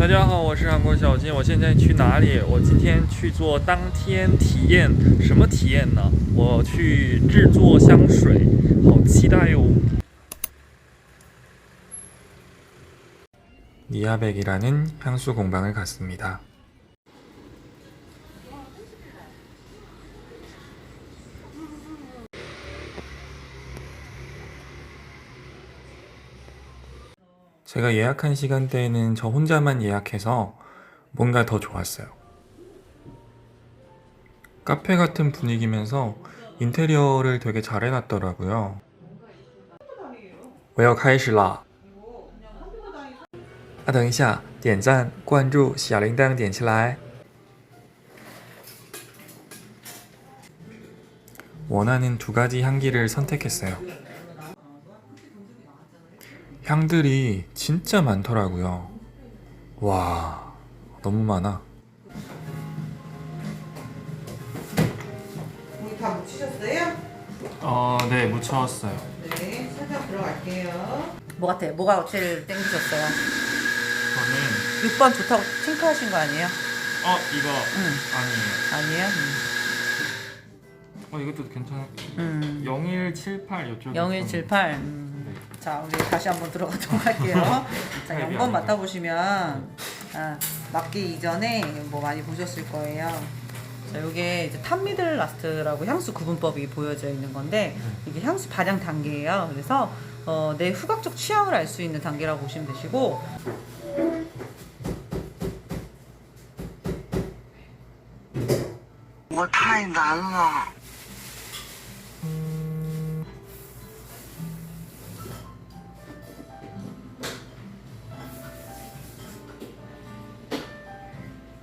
大家好，我是韩国小金。我现在去哪里？我今天去做当天体验，什么体验呢？我去制作香水，好期待哟！ 니아백이라는 향수 공방을 갔습니다. 제가 예약한 시간대에는 저 혼자만 예약해서 뭔가 더 좋았어요. 카페 같은 분위기면서 인테리어를 되게 잘 해놨더라고요. 我要开始啦！啊，等一下，点赞、关注、小铃铛点起来。 원하는 두 가지 향기를 선택했어요. 향들이 진짜 많더라고요. 와, 너무 많아. 우리 다 묻히셨어요? 어, 네, 묻혀왔어요. 네, 살짝 들어갈게요. 뭐 같아? 뭐가 제일 땡기셨어요? 저는 6번 좋다고 칭찬하신 거 아니에요? 어 이거 응. 아니에요. 아니에요? 어 이것도 괜찮아. 음. 0178 이쪽. 0178. 음. 자, 우리 다시 한번 들어가도록 할게요. 자, 0번 맡아보시면, 아, 맡기 이전에 뭐 많이 보셨을 거예요. 자, 요게 이제 탑미들 라스트라고 향수 구분법이 보여져 있는 건데, 네. 이게 향수 발향 단계예요. 그래서, 어, 내 후각적 취향을 알 수 있는 단계라고 보시면 되시고, 뭐 타이 날라.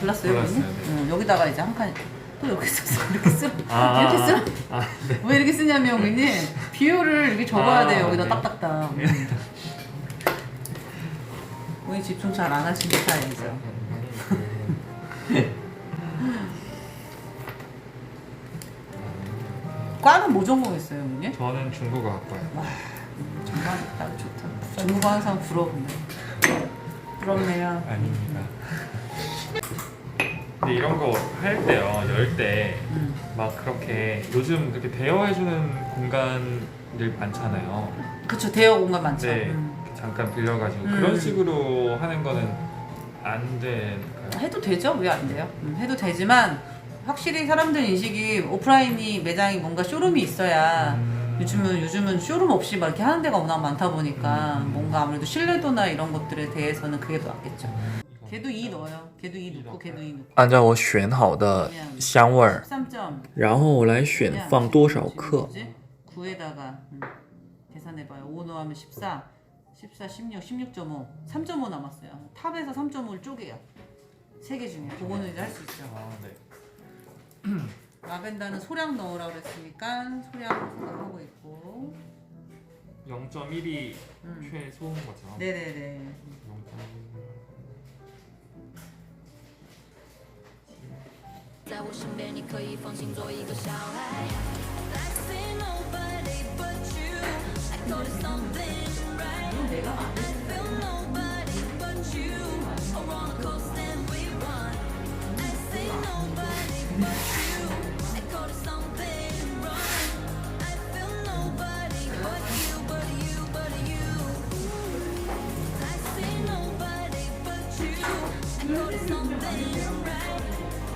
골랐어요, 골랐어요, 여기? 네. 응, 여기다가 이제 한 칸. 또 여기 썼어. 이렇게 쓰. 아. 이렇게 쓰. 아, 네. 왜 이렇게 쓰냐면 우리는 비율을 이렇게 적어야 아, 돼요. 여기다 네. 딱딱딱. 음. 우리 집중 잘 안 하시는 스타일이죠. 과는 뭐 전공했어요, 언니? 저는 중국어 학과요. 정말 딱 좋다. 중국어 항상 부럽네. 부럽네요. 아닙니다. 근데 이런 거 할 때요, 열때막 음. 그렇게 요즘 그렇게 대여해주는 공간들 많잖아요. 그쵸, 대여 공간 많죠. 네, 음. 잠깐 빌려가지고 음. 그런 식으로 하는 거는 안 될까요? 해도 되죠? 왜 안 돼요? 음, 해도 되지만 확실히 사람들 인식이 오프라인이 매장이 뭔가 쇼룸이 있어야 음. 요즘은 요즘은 쇼룸 없이 막 이렇게 하는 데가 워낙 많다 보니까 음. 뭔가 아무래도 신뢰도나 이런 것들에 대해서는 그게 더 낫겠죠. 이거. 걔도 2 넣어요. 걔도 2 넣고 걔도 2 넣고. 按照我选好的香味儿， 13점. 然后我来选放多少克。 9에다가 음, 계산해봐요. 5 넣으면 14, 14, 16, 16.5, 3.5 남았어요. 탑에서 3.5를 쪼개요. 세 개 중에. 그거는 이제 할 수 있죠. 아, 네. 라벤더는 소량 넣으라고 그랬으니까 소량 생각하고 있고. 0.1이 음. 최소인 거죠. 네네네. 在我身边，你可以放心做一个小孩。I see nobody but you. I thought it's something Right.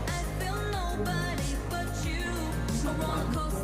I feel nobody but you. A roller coaster